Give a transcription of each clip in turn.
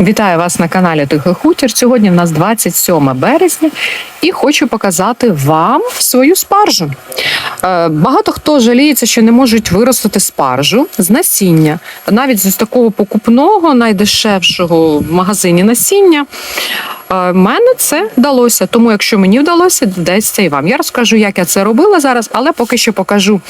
Вітаю вас на каналі Тихий Хутір. Сьогодні в нас 27 березня і хочу показати вам свою спаржу. Е, Багато хто жаліється, що не можуть виростити спаржу з насіння, навіть з такого покупного, найдешевшого в магазині насіння. Е, Мене це вдалося, тому якщо мені вдалося, вдасться і вам. Я розкажу, як я це робила зараз, але поки що покажу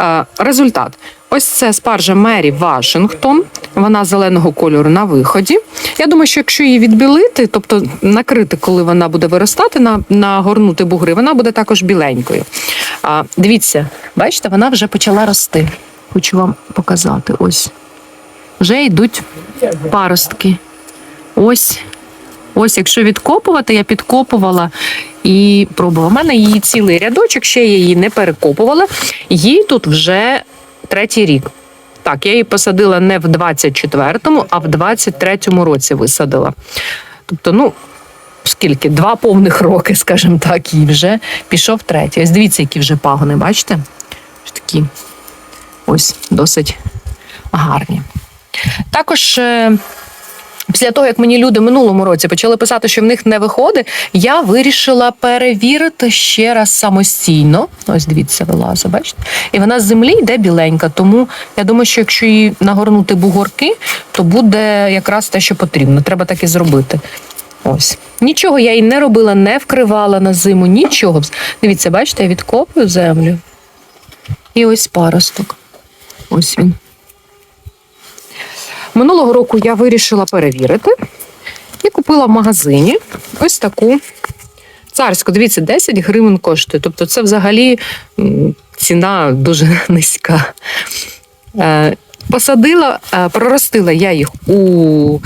е, результат. Ось це спаржа Мері Вашингтон. Вона зеленого кольору на виході. Я думаю, що якщо її відбілити, тобто накрити, коли вона буде виростати, на, нагорнути бугри, вона буде також біленькою. А, дивіться, бачите, вона вже почала рости. Хочу вам показати. Ось. Вже йдуть паростки. Ось. Ось, якщо відкопувати, я підкопувала і пробувала. У мене її цілий рядочок, ще я її не перекопувала. Їй тут вже третій рік. Так, я її посадила не в 24-му, а в 23-му році висадила. Тобто, ну, скільки? Два повних роки, скажімо так, і вже пішов третій. Ось дивіться, які вже пагони, бачите? Ось такі ось досить гарні. Також. Після того, як мені люди минулому році почали писати, що в них не виходить, я вирішила перевірити ще раз самостійно. Ось дивіться, вилазить, бачите? І вона з землі йде біленька. Тому я думаю, що якщо її нагорнути бугорки, то буде якраз те, що потрібно. Треба так і зробити. Ось. Нічого я їй не робила, не вкривала на зиму, нічого. Дивіться, бачите, я відкопую землю. І ось паросток. Ось він. Минулого року я вирішила перевірити і купила в магазині ось таку царську. Дивіться, 10 гривень коштує. Тобто це взагалі ціна дуже низька. Е, Посадила, е, проростила я їх у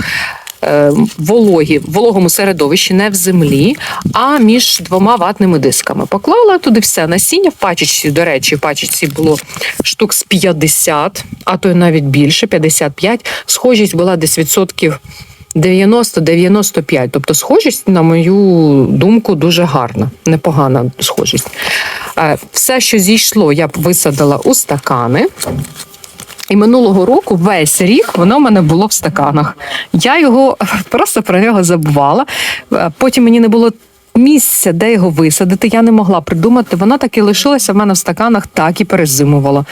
е, вологі, вологому середовищі, не в землі, а між двома ватними дисками. Поклала туди все насіння в пачечці. До речі, в пачечці було штук з 50, а то й навіть більше, 55. Схожість була десь відсотків 90-95. Тобто схожість, на мою думку, дуже гарна, непогана схожість. Е, Все, що зійшло, я б висадила у стакани. І минулого року весь рік воно в мене було в стаканах. Я його просто про нього забувала. Е, Потім мені не було місця, де його висадити. Я не могла придумати. Вона так і лишилася в мене в стаканах, так і перезимувала.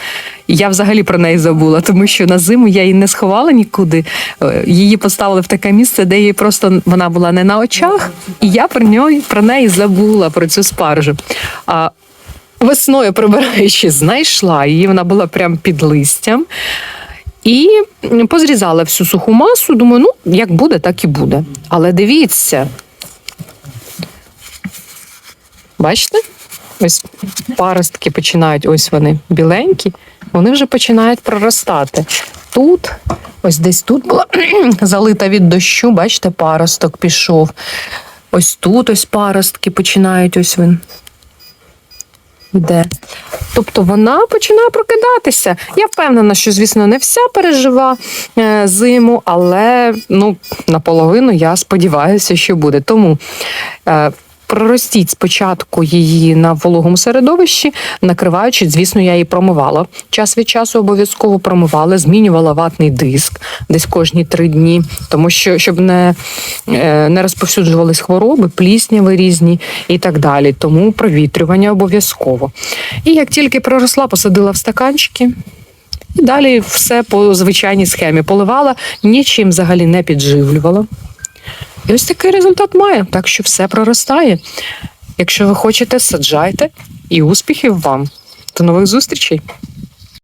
Я взагалі про неї забула, тому що на зиму я її не сховала нікуди. Е, Її поставили в таке місце, де її просто вона була не на очах, і я про неї про неї забула про цю спаржу. А Весною прибираючи, знайшла її, вона була прям під листям. І позрізала всю суху масу. Думаю, ну, як буде, так і буде. Але дивіться. Бачите? Ось паростки починають, ось вони біленькі, вони вже починають проростати. Тут, ось десь тут була залита від дощу, бачите, паросток пішов. Ось тут ось паростки починають, ось він йде. Тобто вона починає прокидатися. Я впевнена, що, звісно, не вся пережива е, зиму, але ну, наполовину я сподіваюся, що буде. Тому е, проростіть спочатку її на вологому середовищі, накриваючи, звісно, я її промивала. Час від часу обов'язково промивала, змінювала ватний диск десь кожні три дні, тому що щоб не, е, не розповсюджувались хвороби, плісняви різні і так далі. Тому провітрювання обов'язково. І як тільки проросла, посадила в стаканчики. І далі все по звичайній схемі поливала, нічим взагалі не підживлювала. І ось такий результат має. Так що все проростає. Якщо ви хочете, саджайте і успіхів вам. До нових зустрічей!